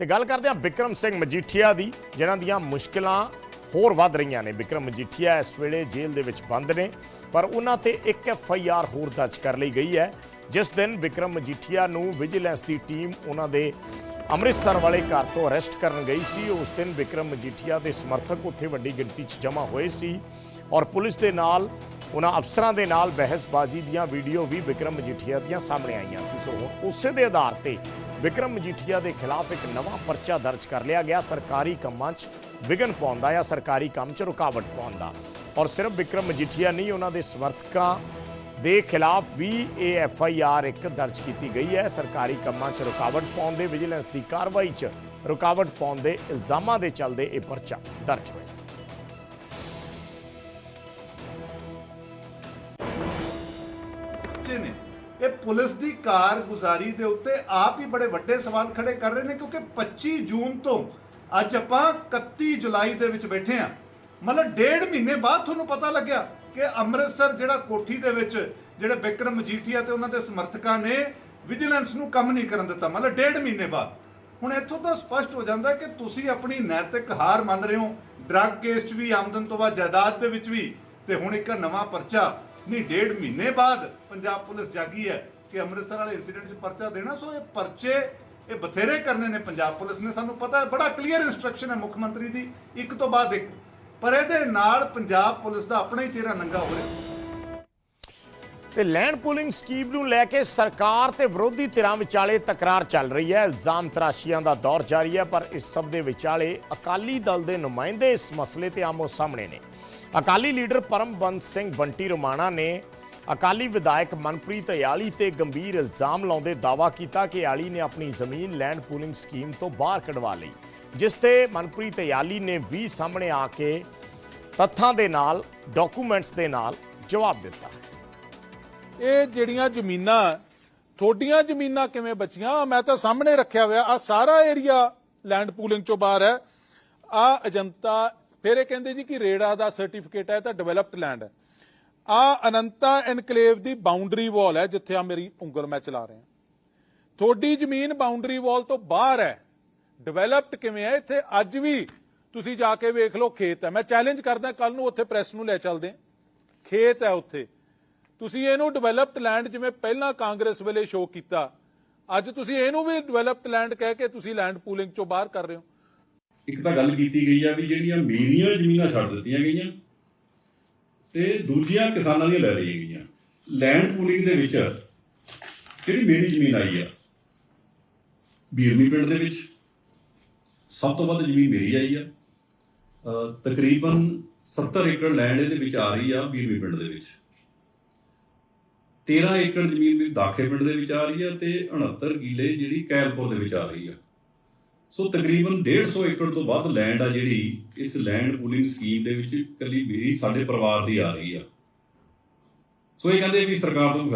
ਤੇ ਗੱਲ ਕਰਦੇ ਹਾਂ ਬਿਕਰਮ ਸਿੰਘ ਮਜੀਠੀਆ ਦੀ, ਜਿਨ੍ਹਾਂ ਦੀਆਂ ਮੁਸ਼ਕਲਾਂ ਹੋਰ ਵੱਧ ਰਹੀਆਂ ਨੇ। ਬਿਕਰਮ ਮਜੀਠੀਆ ਇਸ ਵੇਲੇ ਜੇਲ੍ਹ ਦੇ ਵਿੱਚ ਬੰਦ ਨੇ, ਪਰ ਉਹਨਾਂ ਤੇ ਇੱਕ ਐਫ ਆਈ ਆਰ ਹੋਰ ਦਰਜ ਕਰ ਲਈ ਗਈ ਹੈ। ਜਿਸ ਦਿਨ ਬਿਕਰਮ ਮਜੀਠੀਆ ਨੂੰ ਵਿਜੀਲੈਂਸ ਦੀ ਟੀਮ ਉਹਨਾਂ ਦੇ ਅੰਮ੍ਰਿਤਸਰ ਵਾਲੇ ਘਰ ਤੋਂ ਅਰੈਸਟ ਕਰਨ ਗਈ ਸੀ। ਉਸ ਦਿਨ ਬਿਕਰਮ ਮਜੀਠੀਆ ਦੇ ਸਮਰਥਕ ਉੱਥੇ ਵੱਡੀ ਗਿਣਤੀ 'ਚ ਜਮ੍ਹਾਂ ਹੋਏ ਸੀ ਔਰ ਪੁਲਿਸ ਦੇ ਨਾਲ ਉਹਨਾਂ ਅਫਸਰਾਂ ਦੇ ਨਾਲ ਬਹਿਸਬਾਜ਼ੀ ਦੀਆਂ ਵੀਡੀਓ ਵੀ ਬਿਕਰਮ ਮਜੀਠੀਆ ਦੀਆਂ ਸਾਹਮਣੇ ਆਈਆਂ ਸੀ। ਸੋ ਉਸੇ ਦੇ ਆਧਾਰ ਤੇ ਬਿਕਰਮ ਮਜੀਠੀਆ ਦੇ ਖਿਲਾਫ ਇੱਕ ਨਵਾਂ ਪਰਚਾ ਦਰਜ ਕਰ ਲਿਆ ਗਿਆ। ਸਰਕਾਰੀ ਕੰਮਾਂ 'ਚ ਵਿਘਨ ਪਾਉਣ ਦਾ ਜਾਂ ਸਰਕਾਰੀ ਕੰਮ 'ਚ ਰੁਕਾਵਟ ਪਾਉਣ ਦਾ ਔਰ ਸਿਰਫ ਬਿਕਰਮ ਮਜੀਠੀਆ ਨਹੀਂ, ਉਹਨਾਂ ਦੇ ਸਮਰਥਕਾਂ ਦੇ ਖਿਲਾਫ ਵੀ ਇਹ ਐਫ ਆਈ ਆਰ ਇੱਕ ਦਰਜ ਕੀਤੀ ਗਈ ਹੈ। ਸਰਕਾਰੀ ਕੰਮਾਂ 'ਚ ਰੁਕਾਵਟ ਪਾਉਣ ਦੇ ਵਿਜੀਲੈਂਸ ਦੀ ਕਾਰਵਾਈ 'ਚ ਰੁਕਾਵਟ ਪਾਉਣ ਦੇ ਇਲਜ਼ਾਮਾਂ ਦੇ ਚੱਲਦੇ ਇਹ ਪਰਚਾ ਦਰਜ ਹੋਇਆ। ਬੱਚੇ ਨੇ। ਇਹ ਪੁਲਿਸ ਦੀ ਕਾਰਗੁਜ਼ਾਰੀ ਦੇ ਉੱਤੇ ਆਪ ਹੀ ਬੜੇ ਵੱਡੇ ਸਵਾਲ ਖੜੇ ਕਰ ਰਹੇ ਨੇ, ਕਿਉਂਕਿ 25 ਜੂਨ ਤੋਂ ਅੱਜ ਆਪਾਂ 31 ਜੁਲਾਈ ਦੇ ਵਿੱਚ ਬੈਠੇ ਆ ਮਤਲਬ ਡੇਢ ਮਹੀਨੇ ਬਾਅਦ ਤੁਹਾਨੂੰ ਪਤਾ ਲੱਗਿਆ ਕਿ ਅੰਮ੍ਰਿਤਸਰ ਜਿਹੜਾ ਕੋਠੀ ਦੇ ਵਿੱਚ ਜਿਹੜੇ ਵਿਕਰਮ ਮਜੀਠੀਆ ਤੇ ਉਹਨਾਂ ਦੇ ਸਮਰਥਕਾਂ ਨੇ ਵਿਜੀਲੈਂਸ ਨੂੰ ਕੰਮ ਨਹੀਂ ਕਰਨ ਦਿੱਤਾ, ਮਤਲਬ ਡੇਢ ਮਹੀਨੇ ਬਾਅਦ। ਹੁਣ ਇੱਥੋਂ ਤਾਂ ਸਪਸ਼ਟ ਹੋ ਜਾਂਦਾ ਕਿ ਤੁਸੀਂ ਆਪਣੀ ਨੈਤਿਕ ਹਾਰ ਮੰਨ ਰਹੇ ਹੋ, ਡਰੱਗ ਕੇਸ 'ਚ ਵੀ, ਆਮਦਨ ਤੋਂ ਬਾਅਦ ਜਾਇਦਾਦ ਦੇ ਵਿੱਚ ਵੀ, ਤੇ ਹੁਣ ਇੱਕ ਨਵਾਂ ਪਰਚਾ ਨਹੀਂ ਡੇਢ ਮਹੀਨੇ ਬਾਅਦ ਪੰਜਾਬ ਪੁਲਿਸ ਜਾਗੀ ਹੈ ਕਿ ਅੰਮ੍ਰਿਤਸਰ ਵਾਲੇ ਇਨਸੀਡੈਂਟ 'ਚ ਪਰਚਾ ਦੇਣਾ, ਸੋ ਇਹ ਪਰਚੇ ਇਹ ਬਥੇਰੇ ਕਰਨੇ ਨੇ ਪੰਜਾਬ ਪੁਲਿਸ ਨੇ, ਸਾਨੂੰ ਪਤਾ ਹੈ, ਬੜਾ ਕਲੀਅਰ ਇਨਸਟਰਕਸ਼ਨ ਹੈ ਮੁੱਖ ਮੰਤਰੀ ਦੀ, ਇੱਕ ਤੋਂ ਬਾਅਦ ਇੱਕ। ਪਰ ਇਹਦੇ ਨਾਲ ਪੰਜਾਬ ਪੁਲਿਸ ਦਾ ਆਪਣਾ ਹੀ ਚਿਹਰਾ ਨੰਗਾ ਹੋ ਰਿਹਾ। ਤੇ ਲੈਂਡ ਪੂਲਿੰਗ ਸਕੀਮ ਨੂੰ ਲੈ ਕੇ ਸਰਕਾਰ ਤੇ ਵਿਰੋਧੀ ਧਿਰਾਂ ਵਿਚਾਲੇ ਤਕਰਾਰ ਚੱਲ ਰਹੀ ਹੈ। ਇਲਜ਼ਾਮ ਤਰਾਸ਼ੀਆਂ ਦਾ ਦੌਰ ਜਾਰੀ ਹੈ, ਪਰ ਇਸ ਸਭ ਦੇ ਵਿਚਾਲੇ ਅਕਾਲੀ ਦਲ ਦੇ ਨੁਮਾਇੰਦੇ ਇਸ ਮਸਲੇ ਤੇ ਆਮੋ ਸਾਹਮਣੇ ਨੇ। ਅਕਾਲੀ ਲੀਡਰ ਪਰਮਬੰਦ ਸਿੰਘ ਬੰਟੀ ਰੋਮਾਣਾ ਨੇ ਅਕਾਲੀ ਵਿਧਾਇਕ ਮਨਪ੍ਰੀਤ ਅਯਾਲੀ ਤੇ ਗੰਭੀਰ ਇਲਜ਼ਾਮ ਲਾਉਂਦੇ ਦਾਅਵਾ ਕੀਤਾ ਕਿ ਅਯਾਲੀ ਨੇ ਆਪਣੀ ਜ਼ਮੀਨ ਲੈਂਡ ਪੂਲਿੰਗ ਸਕੀਮ ਤੋਂ ਬਾਹਰ ਕਢਵਾ ਲਈ, ਜਿਸ ਤੇ ਮਨਪ੍ਰੀਤ ਅਯਾਲੀ ਨੇ ਵੀ ਸਾਹਮਣੇ ਆ ਕੇ ਤੱਥਾਂ ਦੇ ਨਾਲ, ਡਾਕੂਮੈਂਟਸ ਦੇ ਨਾਲ ਜਵਾਬ ਦਿੱਤਾ। ਹੈ ਇਹ ਜਿਹੜੀਆਂ ਜ਼ਮੀਨਾਂ, ਥੋਡੀਆਂ ਜ਼ਮੀਨਾਂ ਕਿਵੇਂ ਬਚੀਆਂ ਮੈਂ ਤਾਂ ਸਾਹਮਣੇ ਰੱਖਿਆ ਹੋਇਆ ਆ ਸਾਰਾ ਏਰੀਆ ਲੈਂਡ ਪੂਲਿੰਗ ਚੋਂ ਬਾਹਰ ਹੈ। ਆ ਅਜੰਤਾ, ਫਿਰ ਇਹ ਕਹਿੰਦੇ ਜੀ ਕਿ ਰੇੜਾ ਦਾ ਸਰਟੀਫਿਕੇਟ ਹੈ ਤਾਂ ਡਿਵੈਲਪਡ ਲੈਂਡ ਹੈ। ਆ ਅਨੰਤਾ ਐਨਕਲੇਵ ਦੀ ਬਾਉਂਡਰੀ ਵਾਲ ਹੈ, ਜਿੱਥੇ ਆ ਮੇਰੀ ਉਂਗਲ ਮੈਂ ਚਲਾ ਰਿਹਾ। ਤੁਹਾਡੀ ਜ਼ਮੀਨ ਬਾਉਂਡਰੀ ਵਾਲ ਤੋਂ ਬਾਹਰ ਹੈ। ਡਿਵੈਲਪਡ ਕਿਵੇਂ ਹੈ? ਇੱਥੇ ਅੱਜ ਵੀ ਤੁਸੀਂ ਜਾ ਕੇ ਵੇਖ ਲਓ, ਖੇਤ ਹੈ। ਮੈਂ ਚੈਲੰਜ ਕਰਦਾ ਕੱਲ ਨੂੰ ਉੱਥੇ ਪ੍ਰੈਸ ਨੂੰ ਲੈ ਚੱਲਦੇ ਖੇਤ ਹੈ ਉੱਥੇ। ਤੁਸੀਂ ਇਹਨੂੰ ਡਿਵੈਲਪਡ ਲੈਂਡ ਜਿਵੇਂ ਪਹਿਲਾਂ ਕਾਂਗਰਸ ਵੇਲੇ ਸ਼ੋਅ ਕੀਤਾ, ਅੱਜ ਤੁਸੀਂ ਇਹਨੂੰ ਵੀ ਡਿਵੈਲਪਡ ਲੈਂਡ ਕਹਿ ਕੇ ਤੁਸੀਂ ਲੈਂਡ ਪੂਲਿੰਗ ਚੋਂ ਬਾਹਰ ਕਰ ਰਹੇ ਹੋ। ਇੱਕ ਤਾਂ ਗੱਲ ਕੀਤੀ ਗਈ ਆ ਵੀ ਜਿਹੜੀਆਂ ਮੇਰੀਆਂ ਜ਼ਮੀਨਾਂ ਛੱਡ ਦਿੱਤੀਆਂ ਗਈਆਂ ਤੇ ਦੂਜੀਆਂ ਕਿਸਾਨਾਂ ਦੀਆਂ ਲੈ ਲਈਆਂ ਗਈਆਂ। ਲੈਂਡ ਪੂਲਿੰਗ ਦੇ ਵਿੱਚ ਜਿਹੜੀ ਮੇਰੀ ਜ਼ਮੀਨ ਆਈ ਆ ਬੀਰਮੀ ਪਿੰਡ ਦੇ ਵਿੱਚ ਸਭ ਤੋਂ ਵੱਧ ਜ਼ਮੀਨ ਮੇਰੀ ਆਈ ਆ। ਤਕਰੀਬਨ 70 ਏਕੜ ਲੈਂਡ ਇਹਦੇ ਵਿੱਚ ਆ ਰਹੀ ਆ ਬੀਰਮੀ ਪਿੰਡ ਦੇ ਵਿੱਚ। 13 ਏਕੜ ਜ਼ਮੀਨ ਮੇਰੀ ਦਾਖੇ ਪਿੰਡ ਦੇ ਵਿੱਚ ਆ ਰਹੀ ਆ ਤੇ 69 ਕਿੱਲੇ ਜਿਹੜੀ ਕੈਲਪੁਰ ਦੇ ਵਿੱਚ ਆ ਰਹੀ ਆ ਸੋ ਤਕਰੀਬਨ 150 ਏਕੜ ਤੋਂ ਵੱਧ ਲੈਂਡ ਆ ਜਿਹੜੀ ਇਸ ਲੈਂਡ ਪੂਲਿੰਗ ਸਕੀਮ ਦੇ ਵਿੱਚ ਇਕੱਲੀ ਮੇਰੀ, ਸਾਡੇ ਪਰਿਵਾਰ ਦੀ ਆ ਰਹੀ ਆ। ਸੋ ਇਹ ਕਹਿੰਦੇ ਵੀ ਸਰਕਾਰ ਤੋਂ